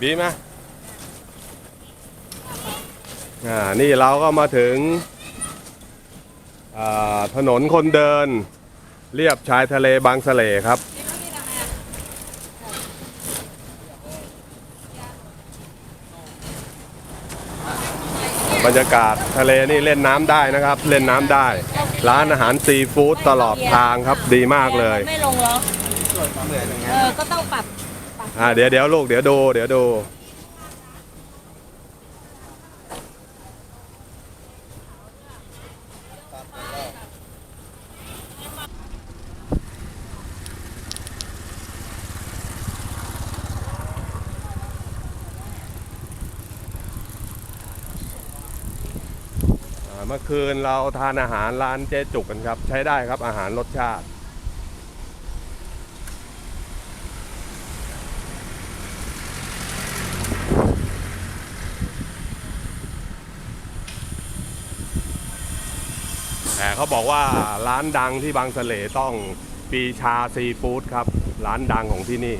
บีมาอ่านี่เราก็มาถึงอ่าถนนคนเดิน เรียบชายทะเลบางสะเลครับ บรรยากาศทะเลนี่เล่นน้ำได้นะครับ เล่นน้ำได้ ร้านอาหารซีฟู้ดตลอดทางครับดีมากเลย ไม่ลงล็อกเออก็ต้องปรับ อ่าเดี๋ยวเดี๋ยวลูกเดี๋ยวดูเดี๋ยวดูเมื่อคืนเราทานอาหารร้านเจ๊จุกกันครับ ใช้ได้ครับอาหารรสชาติ เขาบอกว่าร้านดังที่บางสะเลต้องปีชาซีฟู้ดครับ ร้านดังของที่นี่